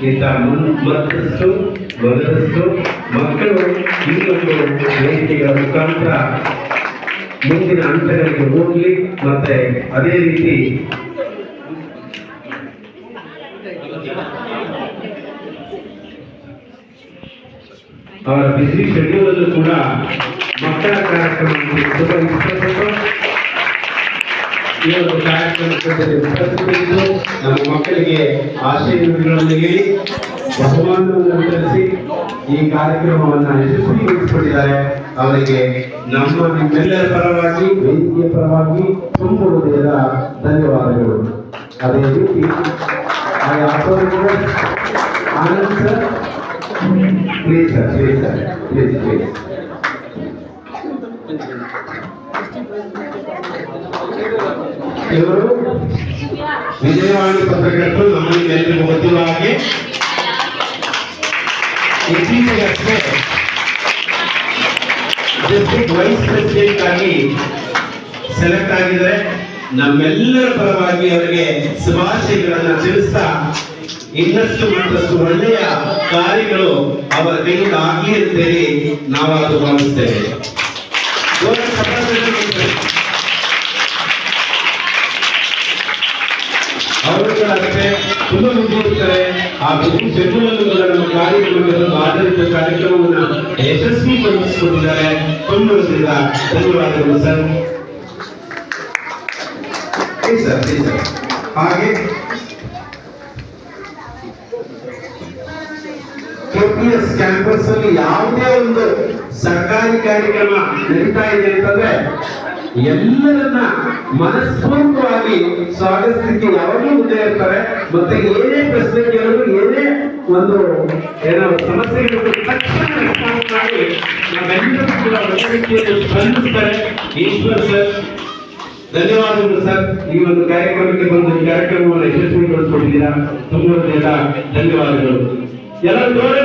ಇಂಥ ಮತ್ತಷ್ಟು ಬದಲಷ್ಟು ಮಕ್ಕಳು ಇನ್ನೊಂದು ವೇದಿಕೆಗಳ ಮುಖಾಂತರ ಮುಂದಿನ ಹಂತಗಳಿಗೆ ಹೋಗ್ಲಿ. ಮತ್ತೆ ಅದೇ ರೀತಿ ಅವರ ಬಿಸಿ ಶೆಡ್ಯೂಲ್ ಕೂಡ ಮಕ್ಕಳ ಕಾರ್ಯಕ್ರಮಕ್ಕೆ ಇಷ್ಟಪಟ್ಟು ಈ ಒಂದು ಕಾರ್ಯಕ್ರಮದಲ್ಲಿ ಉಪಸ್ಥಿತರಿದ್ದು ನಮ್ಮ ಮಕ್ಕಳಿಗೆ ಆಶೀರ್ವಾದಗಳನ್ನು ನೀಡಿ, ಬಹುಮಾನವನ್ನು ವಿತರಿಸಿ ಈ ಕಾರ್ಯಕ್ರಮವನ್ನು ಯಶಸ್ವಿಗೊಳಿಸಿಕೊಂಡಿದ್ದಾರೆ ಅವರಿಗೆ ನಮ್ಮ ನಿಮ್ಮೆಲ್ಲರ ಪರವಾಗಿ, ವೇದಿಕೆಯ ಪರವಾಗಿ ತುಂಬ ಧನ್ಯವಾದಗಳು. ಅದೇ ರೀತಿ Anand sir. Please sir please sir please please ಇವರು ವಿಜಯವಾಣಿ ಪತ್ರಕರ್ತರು ನಮಗೆ ಎಲ್ಲರಿಗೂ ಗೊತ್ತಿರುವ ಹಾಗೆ ಇತ್ತೀಚೆಗಷ್ಟೇ ಡಿಸ್ಟ್ರಿಕ್ಟ್ ವೈಸ್ ಪ್ರೆಸಿಡೆಂಟ್ ಆಗಿ ಸೆಲೆಕ್ಟ್ ಆಗಿದ್ರೆ ನಮ್ಮೆಲ್ಲರ ಪರವಾಗಿ ಅವರಿಗೆ ಶುಭಾಶಯಗಳನ್ನು ತಿಳಿಸ್ತಾ ಇನ್ನಷ್ಟು ಮತ್ತಷ್ಟು ಒಳ್ಳೆಯ ಕಾರ್ಯಗಳು ಅವರ ಕೈಯಿಂದ ಆಗಲಿ ಅಂತೇಳಿ ನಾವು ಅದು ಭಾವಿಸ್ತೇವೆ ಜೋರ ಚಪ್ಪಾಳೆ ತಟ್ಟಬೇಕು. ಅವರು ಕೂಡ ಅಷ್ಟೇ ತುಂಬ ಬಿಸಿ ಇರ್ತಾರೆ ಆ ಬಿಸಿ ಶೆಡ್ಯೂಲ್ ನಮ್ಮ ಕಾರ್ಯಕ್ರಮಗಳು ಆಡಳಿತ ಕಾರ್ಯಕ್ರಮವನ್ನು ಯಶಸ್ವಿಗೊಳಿಸಿಕೊಂಡಿದ್ದಾರೆ ತುಂಬ ಹೃದಯದ ಧನ್ಯವಾದಗಳು sir please sir please sir ಹಾಗೆ ಕೆಪಿಎಸ್ ಕ್ಯಾಂಪಸ್ ಅಲ್ಲಿ ಯಾವುದೇ ಒಂದು ಸರ್ಕಾರಿ ಕಾರ್ಯಕ್ರಮ ನಡೀತಾ ಇದೆ ಅಂತಂದ್ರೆ ಎಲ್ಲರನ್ನ ಮನಸ್ಪೂರ್ವಕವಾಗಿ ಸ್ವಾಗತಿಸಲಿಕ್ಕೆ ಯಾವಾಗಲೂ ಮುಂದೆ ಇರ್ತಾರೆ. ಮತ್ತೆ ಏನೇ ಪ್ರಶ್ನೆ ಕೇಳಿದ್ರು ಏನೇ ಒಂದು ಏನೋ ಸಮಸ್ಯೆ ತಕ್ಷಣ response ಮಾಡಿ ಸ್ಪಂದಿಸ್ತಾರೆ. ಈಶ್ವರ್ ಸರ್, ಧನ್ಯವಾದಗಳು ಸರ್. ಈ ಒಂದು ಕಾರ್ಯಕ್ರಮಕ್ಕೆ ಬಂದು ಕಾರ್ಯಕ್ರಮವನ್ನು ಯಶಸ್ವಿಗೊಳಿಸಿಕೊಂಡಿದ್ದೀರಾ ತುಂಬ ಧನ್ಯವಾದಗಳು. ಎಲ್ಲರೂ ಜೋರೇ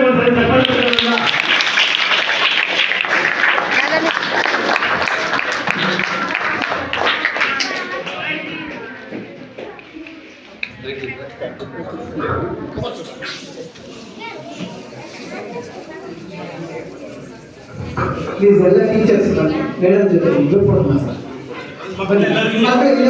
ಪ್ಲೀಸ್ ಎಲ್ಲ ಟೀಚರ್ಸ್ ಮೇಡಮ್ ಜೊತೆ ಇಬ್ರು ಫೋನ್ ಮಾಡಿ